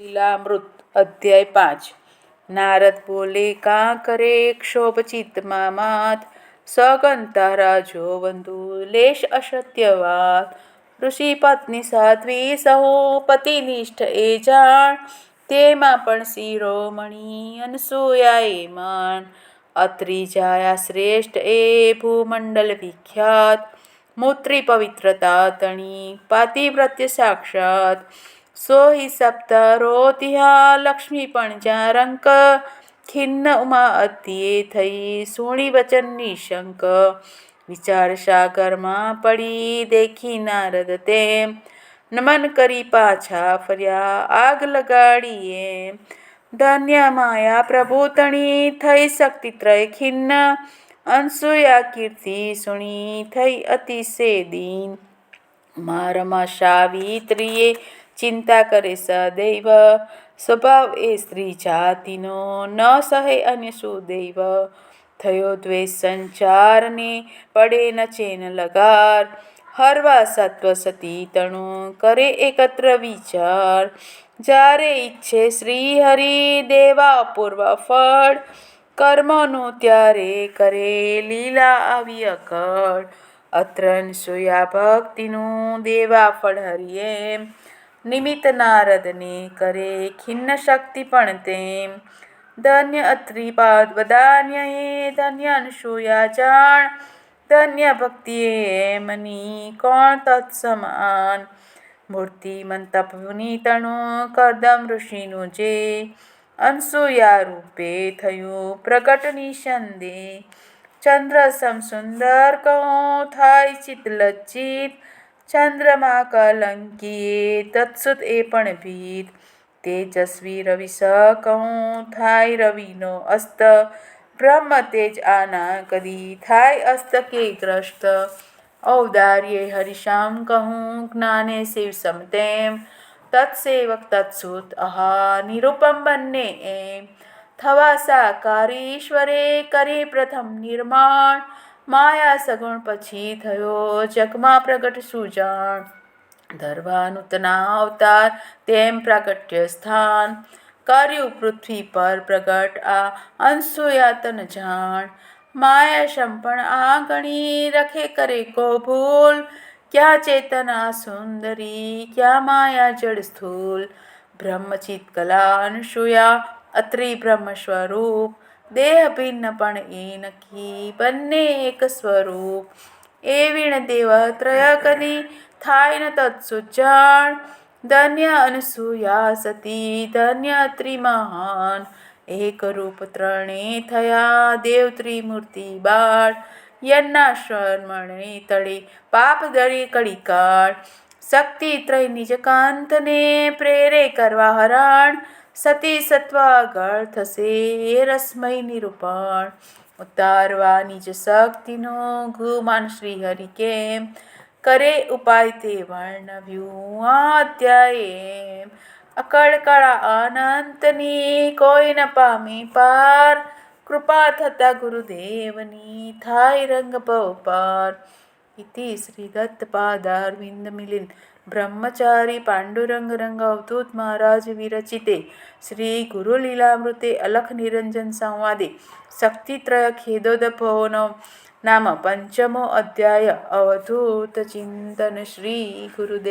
લીલામૃત અધ્યાય પાંચ. નારદ બોલે, કાં કરે ક્ષોભ ચિત્તમાં માત સગન તારા જો બંધુ લેશ અસત્ય વાત? ઋષિ પત્ની સાધ્વી સહુ પતિનિષ્ઠ એ જાણ? તેમાં પણ શિરોમણી અનસૂયાએ માન અત્રિ જાયા શ્રેષ્ઠ એ ભૂમંડલ વિખ્યાત? મૂત્રી પવિત્રતા તણી પાતિવ્રત્ય સાક્ષાત? સોહી સપ્તરોતિહા લક્ષ્મી પણ રંક ખિન્ન ઉમા અત્યે થઈ સુણી વચન નિશંક વિચાર સાગરમાં પડી દેખી નારદ તેમ નમન કરી પાછા ફર્યા આગ લગાડીએ. ધન્ય માયા પ્રભુ તણી થઈ શક્તિ ત્રય ખિન્ન. અંશુયા કીર્તિ સુણી થઈ અતિશે દીન. મારમાં સાવિત્રીએ ચિંતા કરે સદૈવ. સ્વભાવ એ સ્ત્રી જાતિનો, ન સહે અને સુદૈવ. થયો દ્વેષ સંચારને પડે ન ચેન લગાર. હરવા સત્વ સતી તણુ કરે એકત્ર વિચાર. જ્યારે ઈચ્છે શ્રી હરિ દેવા અપૂર્વ ફળ. કર્મનું ત્યારે કરે લીલા આવી અકળ. અત્રન સુયા ભક્તિનું દેવા ફળ હરિ એમ નિમિત્ત નારદને કરે ખિન્ન શક્તિ પણ તેમ. ધન્ય અત્રિ પાદ વદાન્ય એ ધન્ય અનસૂયા જાણ. ધન્ય ભક્તિ એમની કોણ તત્સમાન. મૂર્તિ મંતપ તણું કરદમ ઋષિનું જે. અનસૂયા રૂપે થયું પ્રગટ નિસંદે. ચંદ્ર સમ સુંદર કહો, થાય ચિત લજ્જિત. ચંદ્રમા કલંકીએ, તત્સુત એ પણ ભીત. તેજસ્વી રવિ સ કહું થાય રવિનો અસ્ત. બ્રહ્મ તેજ આના કદી થાય અસ્ત કે ગ્રસ્ત ઔદાર્ય હરિશામ કહું, જ્ઞાને શિવ સમ તેમ. તત્સેવક તત્સુત અહા નિરૂપમ બંને એમ. થવા સાકાર ઈશ્વરે કરે પ્રથમ નિર્માણ. માયા સગુણ પછી થયો જગમાં પ્રગટ સુજાણ. ધરવા નૂતના અવતાર તેમ પ્રાગટ્ય સ્થાન. કર્યું પૃથ્વી પર પ્રગટ આ અનસૂયા તન જાણ. માયા શંપણ આ ગણી રખે કરે કો ભૂલ ક્યાં ચેતના સુંદરી, ક્યાં માયા જળ સ્થૂલ? બ્રહ્મચિત કલા અનસૂયા અત્રિ બ્રહ્મ સ્વરૂપ દેહ ભિન્ન પણ એ નક્કી બંને એક સ્વરૂપ. એ વીણ દેવ ત્રયકની થાય ન તત્સુજાણ ધન્ય અનસૂયા સતી, ધન્ય ત્રિમહાન. એક રૂપ ત્રણે થયા દેવ ત્રિમૂર્તિ બાળ. યન્ના શરમણે તળે પાપ દરે કાળ શક્તિ ત્રય નિજ કાંતને પ્રેરે કરવા હરણ. સતી સત્વ આગળ થશે રસમય નિરૂપણ ઉતારવા નિજ શક્તિનો ગુમાન શ્રી હરિ કેમ કરે ઉપાય તે વર્ણવ્યું આ અધ્યાય અકળ કળા અનંતની કોઈ ન પામે પાર કૃપા થતા ગુરુદેવની થાય રંગ પાર इति श्रीदत्तपादारविन्दमिलिन्। ब्रह्मचारी पाण्डुरङ्गरङ्ग अवधूतमहाराज विरचिते। श्रीगुरुलीलामृते अलखनिरञ्जनसंवादे शक्तित्रयखेदोदपोनौ नाम पञ्चमो अध्याय अवधूतचिन्तन श्रीगुरुदेवदत्त।